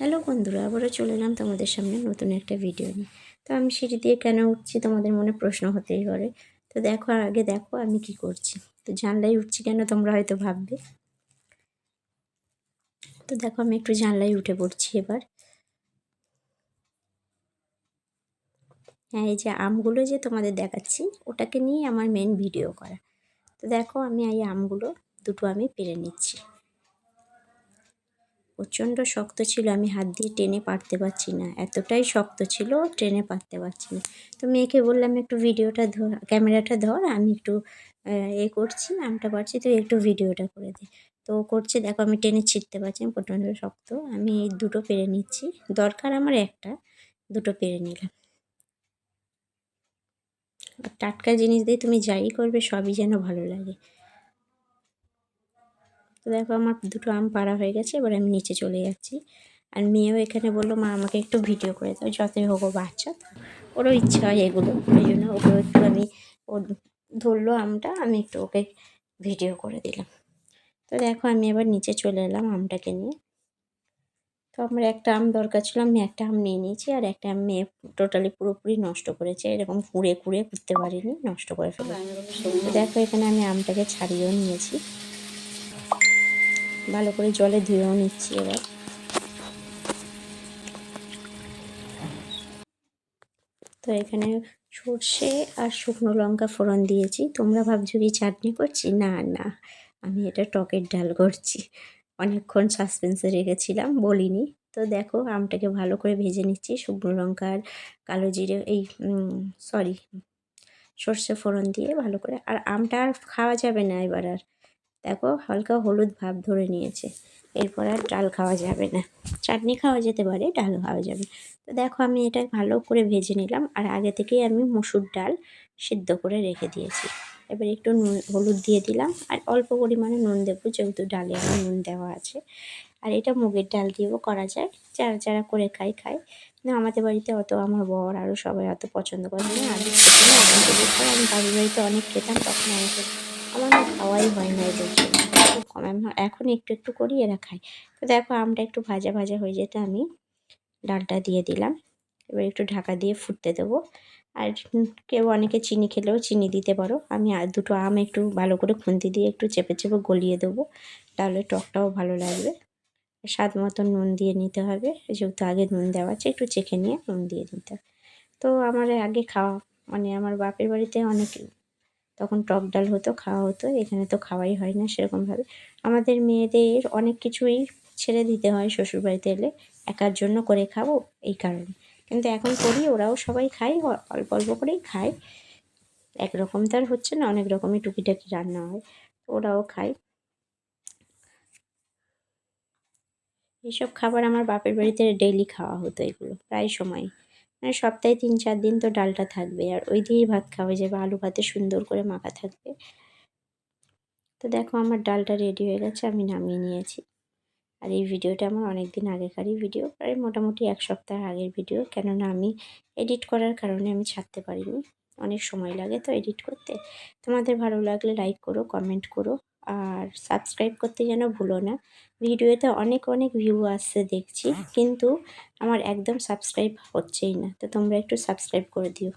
Hello বন্ধুরা, আবারও চলে এলাম তোমাদের সামনে নতুন একটা ভিডিও নিয়ে। তো আমি সিঁড়ি দিয়ে কেন উঠছি তোমাদের মনে প্রশ্ন হতেই পারে। তো দেখো আগে দেখো আমি কি করছি। তো জানলাই উঠছি কেন তোমরা হয়তো ভাববে। তো দেখো, আমি একটু জানলাই উঠে পড়ছি এবার। হ্যাঁ এই যে আমগুলো যে তোমাদের দেখাচ্ছি, ওটাকে নিয়ে আমার মেন ভিডিও করা। তো দেখো, আমি এই আমগুলো দুটো আমি পেরে নিচ্ছি। প্রচণ্ড শক্ত ছিল, আমি হাত দিয়ে টেনে পারতে পারছি না। এতটাই শক্ত ছিল, টেনে পারতে পারছি না। তো মেয়েকে বললাম, একটু ভিডিওটা ধর, ক্যামেরাটা ধর, আমি একটু এ করছি আমটা পারছি তো একটু ভিডিওটা করে দে। তো করছে, দেখো, আমি টেনে ছিটতে পারছি প্রচণ্ড শক্ত, আমি এই দুটো পেরে নিচ্ছি, দরকার আমার একটা, দুটো পেরে নিলাম। টাটকা জিনিস দিয়ে তুমি যাই করবে, সবই যেন ভালো লাগে। তো দেখো আমার দুটো আম পাড়া হয়ে গেছে, এবার আমি নিচে চলে যাচ্ছি। আর মেয়েও এখানে বলল, মা, আমাকে একটু ভিডিও করে দাও যতই হোক বাচ্চা। ওরও ইচ্ছা হয় এগুলো, ওই জন্য ওকে একটু আমি, ও ধরলো আমটা, আমি একটু ওকে ভিডিও করে দিলাম। তো দেখো, আমি এবার নিচে চলে এলাম আমটাকে নিয়ে। তো আমার একটা আম দরকার ছিল, আমি একটা আম নিয়ে নিয়েছি, আর একটা আম মেয়ে টোটালি পুরোপুরি নষ্ট করেছে, এরকম কুড়ে কুড়ে করতে পারিনি, নষ্ট করে ফেলে দেখো, এখানে আমি আমটাকে ছাড়িয়েও নিয়েছি। ভালো করে জলে ধুয়েও নিচ্ছি এবার। তো এখানে সর্ষে আর শুকনো লঙ্কা ফোড়ন দিয়েছি। তোমরা ভাবছ কি চাটনি করছি? না না, আমি এটা টকের ডাল করছি। অনেকক্ষণ সাসপেন্সে রেখেছিলাম, বলিনি। তো দেখো, আমটাকে ভালো করে ভেজে নিচ্ছি, শুকনো লঙ্কা আর কালো জিরে, এই সরি সর্ষে ফোড়ন দিয়ে ভালো করে। আর আমটা আর খাওয়া যাবে না এবার আর। দেখো হালকা হলুদ ভাব ধরে নিয়েছে এরপর আর ডাল খাওয়া যাবে না চাটনি খাওয়া যেতে পারে ডাল খাওয়া যাবে তো দেখো আমি এটা ভালো করে ভেজে নিলাম আর আগে থেকেই আমি মুসুর ডাল সিদ্ধ করে রেখে দিয়েছি এবার একটু নুন হলুদ দিয়ে দিলাম আর অল্প পরিমাণে নুন দেবো যেহেতু ডালে আমার নুন দেওয়া আছে আর এটা মুগের ডাল দিয়েও করা যায় যারা যারা করে খাই খাই না আমাদের বাড়িতে অত আমার বর আরও সবাই অত পছন্দ করে না আগে আমি বাড়ির বাড়িতে অনেক খেতাম তখন আমাকে আমার না খাওয়াই হয় না এদের খুব আমি এখন একটু একটু করি এরা খায় তো দেখো আমটা একটু ভাজা ভাজা হয়ে যেতে আমি ডালটা দিয়ে দিলাম। এবার একটু ঢাকা দিয়ে ফুটতে দেবো। আর কেউ অনেকে চিনি খেলেও চিনি দিতে পারো। আমি আর দুটো আম একটু ভালো করে খুন্তি দিয়ে একটু চেপে চেপে গলিয়ে দেবো। তাহলে টকটাও ভালো লাগবে। স্বাদ মতো নুন দিয়ে নিতে হবে। যেহেতু আগে নুন দেওয়া আছে, একটু চেখে নিয়ে নুন দিয়ে দিতে তো আমার আগে খাওয়া মানে আমার বাপের বাড়িতে অনেক তখন টক ডাল হতো, খাওয়া হতো, এখানে তো খাওয়াই হয় না সেরকমভাবে। আমাদের মেয়েদের অনেক কিছুই ছেড়ে দিতে হয় শ্বশুরবাড়িতে এলে, একার জন্য করে খাব এই কারণে। কিন্তু এখন করি, ওরাও সবাই খায় অল্প অল্প করেই খায়। একরকম তো আর হচ্ছে না, অনেক রকমই টুকিটাকি রান্না হয়, ওরাও খায়। এইসব খাবার আমার বাপের বাড়িতে ডেইলি খাওয়া হতো এগুলো, প্রায় সময়। মানে সপ্তাহে তিন, চার দিন তো ডালটা থাকবে। আর ওই দিয়েই ভাত খাওয়া যাবে, আলু ভাতে সুন্দর করে মাখা থাকবে। তো দেখো আমার ডালটা রেডি হয়ে গেছে, আমি নামিয়ে নিয়েছি। আর এই ভিডিওটা আমার অনেক দিন আগেকারই ভিডিও, প্রায় মোটামুটি এক সপ্তাহ আগের ভিডিও। কেননা আমি এডিট করার কারণে আমি ছাড়তে পারিনি। অনেক সময় লাগে তো এডিট করতে। তোমাদের ভালো লাগলে লাইক করো কমেন্ট করো। আর সাবস্ক্রাইব করতে যেন ভুলো না। ভিডিওতে অনেক অনেক ভিউ আসছে দেখছি, কিন্তু আমার একদম সাবস্ক্রাইব হচ্ছেই না। তো তোমরা একটু সাবস্ক্রাইব করে দিও।